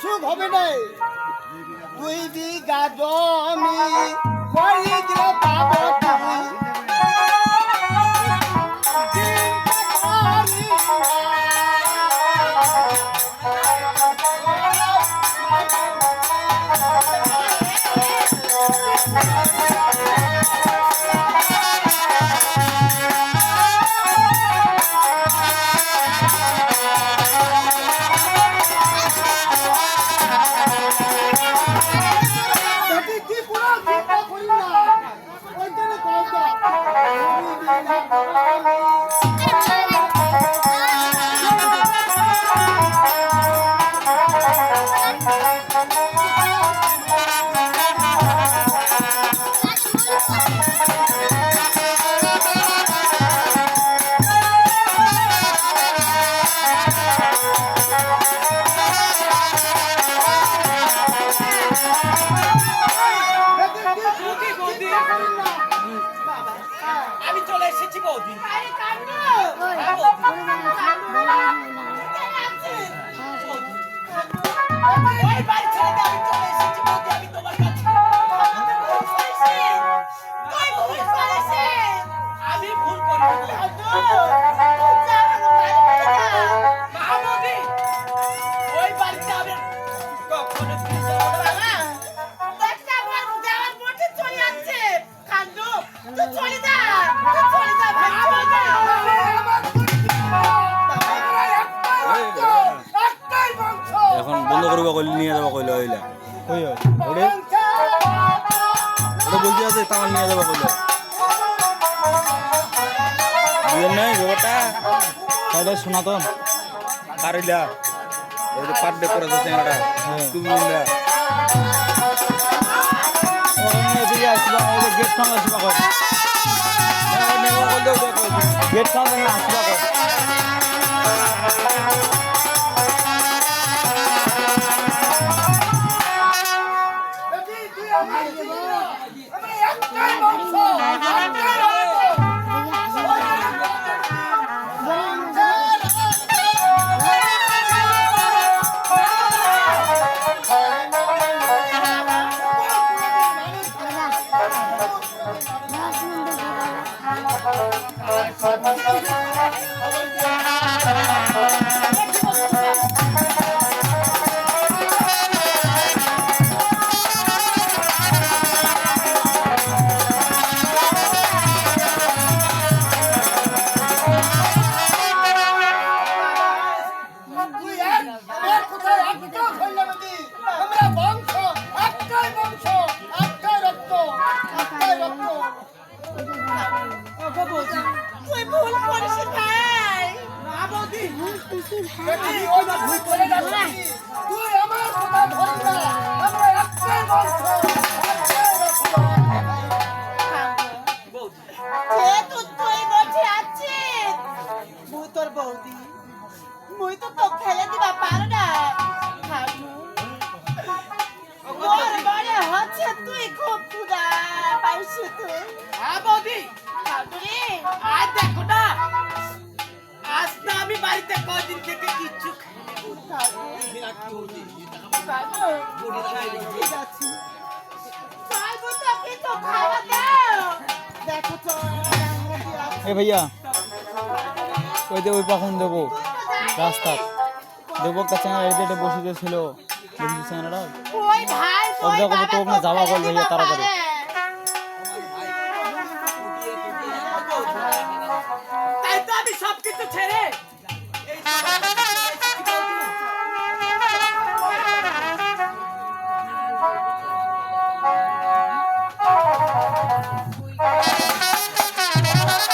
সুখ হবে না দুই বিঘা জমি করি দিলে পাবো তুই বেটি যাওয়ার পথে চলে যাচ্ছে। তুই চলে যা। এখন বন্ধ করবা কইলে নিয়ে যাবা কইলে হইলা। ওরে বলতে আছে তামাল নিয়ে যাবা কইলে। বুঝেন নাই ব্যাপারটা? তাহলে সনাতন কারিলা ওই যে পার ডে করে যাচ্ছে এটা তুমি বললা গেট খান আসবা কই গেট খান আসবা কই বেটি তুই ভুল করিস ভাই মা বৌদি না ভুল করে যাচ্ছি তুই আমার কথা ধরবি না। এ ভাইয়া, ওই যে ওই পাখন দেবো, রাস্তা দেবো চ্যানেল এডিটে বসে ছিল বন্ধু চ্যানেলটা তো তোর না যাওয়া বল ভাইয়া, তাড়াতাড়ি। তাই তো ছেড়ে